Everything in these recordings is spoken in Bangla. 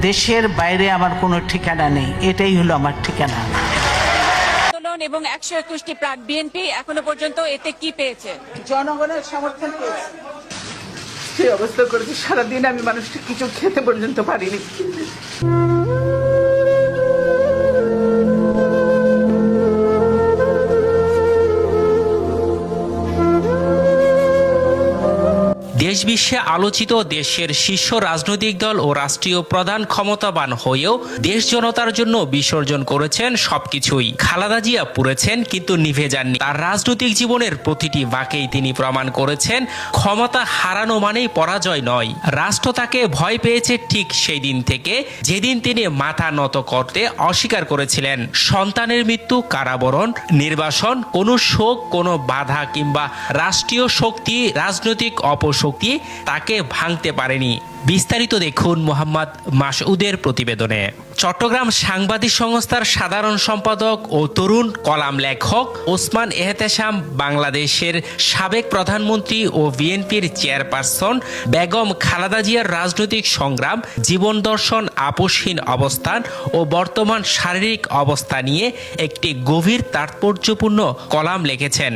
দেশের বাইরে আমার কোনো ঠিকানা নেই। এটাই হলো আমার ঠিকানা। আন্দোলন এবং একশো একুশটি প্রাক বিএনপি এখনও পর্যন্ত এতে কি পেয়েছে? জনগণের সমর্থন পেয়েছে। সেই অবস্থা করেছে। সারাদিন আমি মানুষটি কিছু খেতে পর্যন্ত পারিনি। দেশ বিশ্বে আলোচিত দেশের শীর্ষ রাজনৈতিক দল ও রাষ্ট্রীয় প্রধান ক্ষমতাবান হয়েও দেশ জনতার জন্য বিসর্জন করেছেন সবকিছুই। খালাদা জিয়া পুড়েছেন কিন্তু নিভে যাননি। তার রাজনৈতিক জীবনের প্রতিটি বাকেই তিনি প্রমাণ করেছেন, ক্ষমতা হারানো মানেই পরাজয় নয়। রাষ্ট্র তাকে ভয় পেয়েছে ঠিক সেই দিন থেকে, যেদিন তিনি মাথা নত করতে অস্বীকার করেছিলেন। সন্তানের মৃত্যু, কারাবরণ, নির্বাসন, কোনো শোক, কোনো বাধা কিংবা রাষ্ট্রীয় শক্তি, রাজনৈতিক অপশক্তি তাকে ভাঙতে পারেনি। বিস্তারিত দেখুন মোহাম্মদ মাসউদের প্রতিবেদনে। চট্টগ্রাম সাংবাদিক সংস্থার সাধারণ সম্পাদক ও তরুণ কলাম লেখক ওসমান এহতেশাম বাংলাদেশের সাবেক প্রধানমন্ত্রী ও বিএনপির চেয়ারপারসন বেগম খালেদা জিয়ার রাজনৈতিক সংগ্রাম, জীবন দর্শন, আপোষহীন অবস্থান ও বর্তমান শারীরিক অবস্থা নিয়ে একটি গভীর তাৎপর্যপূর্ণ কলাম লিখেছেন।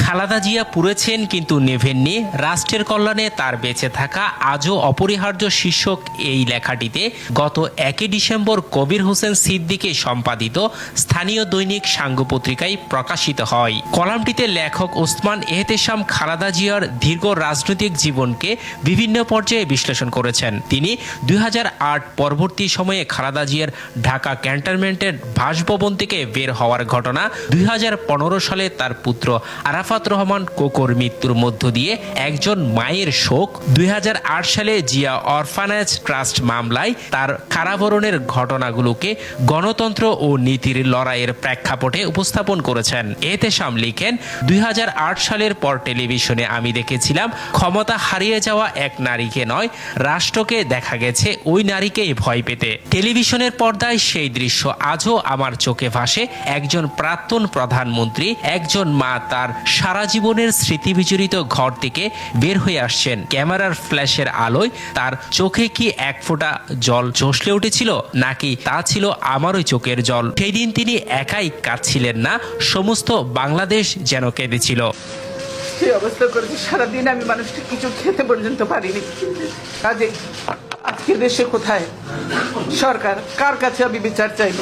খালেদা জিয়া পুড়েছেন কিন্তু নেভেননি, রাষ্ট্রের কল্যাণে তার বেঁচে থাকা আজও অপরিহার্য শীর্ষক এই লেখাটিতে গত একই ডিসেম্বর কবির হোসেন সিদ্দিকে সম্পাদিত স্থানীয় দৈনিক সাঙ্গ পত্রিকায় প্রকাশিত হয়। কলামটিতে লেখক ওসমান এহতেশাম খালেদা জিয়ার দীর্ঘ রাজনৈতিক জীবনকে বিভিন্ন পর্যায়ে বিশ্লেষণ করেছেন। তিনি দুই হাজার আট পরবর্তী সময়ে খালাদা জিয়ার ঢাকা ক্যান্টনমেন্টের বাসভবন থেকে বের হওয়ার ঘটনা, দুই হাজার পনেরো সালে তার পুত্র আরাফাত রহমান কোকোর মৃত্যুর মধ্য দিয়ে একজন মায়ের শোক, দুই হাজার আট সালে জিয়া অরফানেজ ট্রাস্ট মামলায় তার কারাবরণের ঘটনাগুলোকে গণতন্ত্র ও নীতির লড়াইয়ের প্রেক্ষাপটে উপস্থাপন করেছেন। এতে সাম লিখেন, দুই হাজার আট সালের পর টেলিভিশনে আমি দেখেছিলাম, ক্ষমতা হারিয়ে যাওয়া এক নারীকে নয়, রাষ্ট্রকে দেখা গেছে ওই নারীকেই ভয় পেতে। টেলিভিশনের পর্দায় সেই দৃশ্য আজও আমার চোখে ভাসে। একজন প্রাক্তন প্রধানমন্ত্রী, একজন মা তার সারা জীবনের স্মৃতি বিজড়িত ঘর থেকে বের হয়ে আসছেন। ক্যামেরার ফ্ল্যাশের আলোয় তার চোখে কি এক ফোঁটা জল চষলে উঠেছিল, নাকি তা ছিল আমারই চোখের জল? সেই দিন তিনি একাই কাঁদছিলেন না, সমস্ত বাংলাদেশ যেন কেঁদেছিল। সেই অবস্থা করেছি? সারাদিন আমি মানুষকে কিছু খেতে পর্যন্ত পারিনি। কাজে আজকে দেশে কোথায়? সরকার, কার কাছে আমি বিচার চাইব?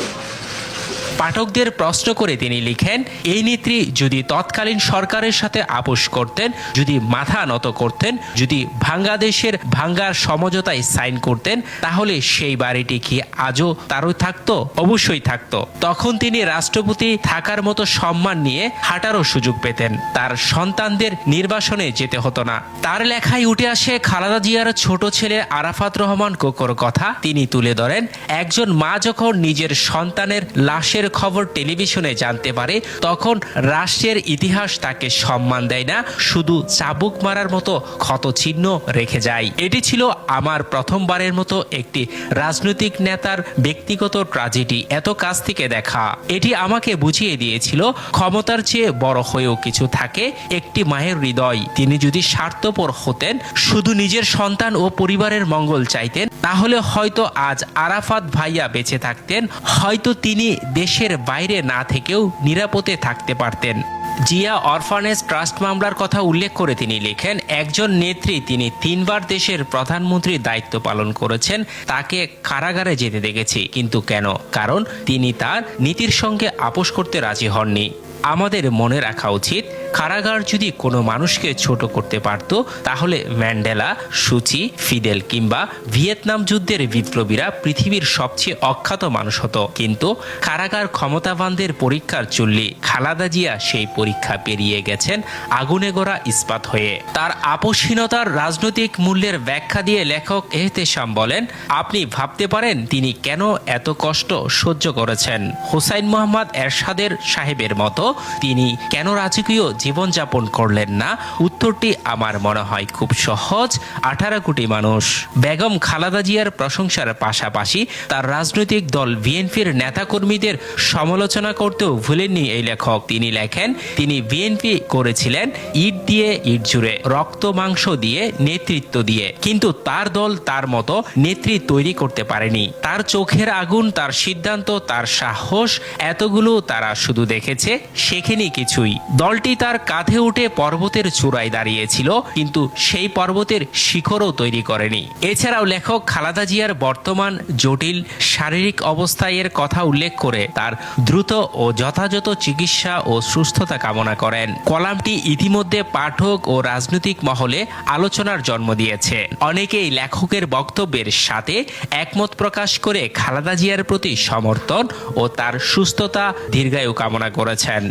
পাঠকদের প্রশ্ন করে তিনি লিখেন, এই নেত্রী যদি তৎকালীন সরকারের সাথে আপোষ করতেন, যদি মাথা নত করতেন, যদি বাংলাদেশের ভাঙ্গার সমঝোতায় সাইন করতেন, তাহলে সেই বাড়িটি কি আজও তারও থাকতো? অবশ্যই থাকতো। তখন তিনি রাষ্ট্রপতি থাকার মতো সম্মান নিয়ে হাঁটারও সুযোগ পেতেন। তার সন্তানদের নির্বাসনে যেতে হতো না। তার লেখায় উঠে আসে খালাদা জিয়ার ছোট ছেলে আরাফাত রহমান কোকর কথা। তিনি তুলে ধরেন, একজন মা যখন নিজের সন্তানের লাশের খবর টেলিভিশনে জানতে পারে, তখন রাষ্ট্রের ইতিহাস তাকে সম্মান দেয় না, শুধু চাবুক মারার মতো ক্ষত চিহ্ন রেখে যায়। এটি ছিল আমার প্রথমবারের মতো একটি রাজনৈতিক নেতার ব্যক্তিগত ট্রাজেডি এত কাছ থেকে দেখা। এটি আমাকে বুঝিয়ে দিয়েছিল, ক্ষমতার চেয়ে বড় হয়েও কিছু থাকে, একটি মায়ের হৃদয়। তিনি যদি স্বার্থপর হতেন, শুধু নিজের সন্তান ও পরিবারের মঙ্গল চাইতেন, তাহলে হয়তো আজ আরাফাত ভাইয়া বেঁচে থাকতেন, হয়তো তিনি দেশের বাইরে না থেকেও নিরাপদে থাকতে পারতেন। জিয়া অরফানেজ ট্রাস্ট মামলার কথা উল্লেখ করে তিনি লেখেন, একজন নেত্রী তিনি তিনবার দেশের প্রধানমন্ত্রীর দায়িত্ব পালন করেছেন, তাকে কারাগারে যেতে দেখেছি। কিন্তু কেন? কারণ তিনি তার নীতির সঙ্গে আপোষ করতে রাজি হননি। আমাদের মনে রাখা উচিত কারাগার যদি কোনো মানুষকে ছোট করতে পারত, তাহলে ম্যান্ডেলা, সুচি, ফিদেল কিংবা ভিয়েতনাম যুদ্ধের বিপ্লবীরা পৃথিবীর সবচেয়ে অখ্যাত মানুষ হতো। কিন্তু কারাগার ক্ষমতাবানদের পরীক্ষার চুল্লি খালাদা জিয়া সেই পরীক্ষা পেরিয়ে গেছেন আগুনে গড়া ইস্পাত হয়ে। তার আপোষহীনতার রাজনৈতিক মূল্যের ব্যাখ্যা দিয়ে লেখক এহতেশাম বলেন, আপনি ভাবতে পারেন তিনি কেন এত কষ্ট সহ্য করেছেন? হুসাইন মোহাম্মদ এরশাদের সাহেবের মতো তিনি কেন রাজকীয় জীবনযাপন করলেন না। উত্তরটি আমার মনে হয় খুব সহজ। আঠারো কোটি মানুষ। বেগম খালাদা জিয়ার প্রশংসার পাশাপাশি তার রাজনৈতিক দল বিএনপির নেতাকর্মীদের সমালোচনা করতেও ভুলেননি এই লেখক। তিনি লেখেন, তিনি বিএনপি করেছিলেন ইট দিয়ে ইট জুড়ে, রক্ত মাংস দিয়ে নেতৃত্ব দিয়ে। কিন্তু তার দল তার মতো নেত্রী তৈরি করতে পারেনি। তার চোখের আগুন, তার সিদ্ধান্ত, তার সাহস, এতগুলো তারা শুধু দেখেছে, শেখেনি কিছুই। দলটি তার কাঁধে উঠে পর্বতের চূড়ায় দাঁড়িয়েছিল, কিন্তু সেই পর্বতের শিখরও তৈরি করেনি। এছাড়াও লেখক খালাদা জিয়ার বর্তমান জটিল শারীরিক অবস্থায় এর কথা উল্লেখ করে তার দ্রুত ও যথাযথ চিকিৎসা ও সুস্থতা কামনা করেন। কলামটি ইতিমধ্যে পাঠক ও রাজনৈতিক মহলে আলোচনার জন্ম দিয়েছে। অনেকেই লেখকের বক্তব্যের সাথে একমত প্রকাশ করে খালাদা জিয়ার প্রতি সমর্থন ও তার সুস্থতা দীর্ঘায়ু কামনা করেছেন।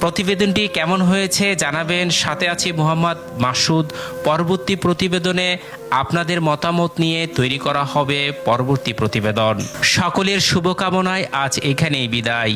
প্রতিবেদনটি কেমন হয়েছে জানাবেন। সাথে আছি মোহাম্মদ মাসুদ। পরবর্তী প্রতিবেদনে আপনাদের মতামত নিয়ে তৈরি করা হবে পরবর্তী প্রতিবেদন। সকলের শুভকামনায় আজ এখানেই বিদায়।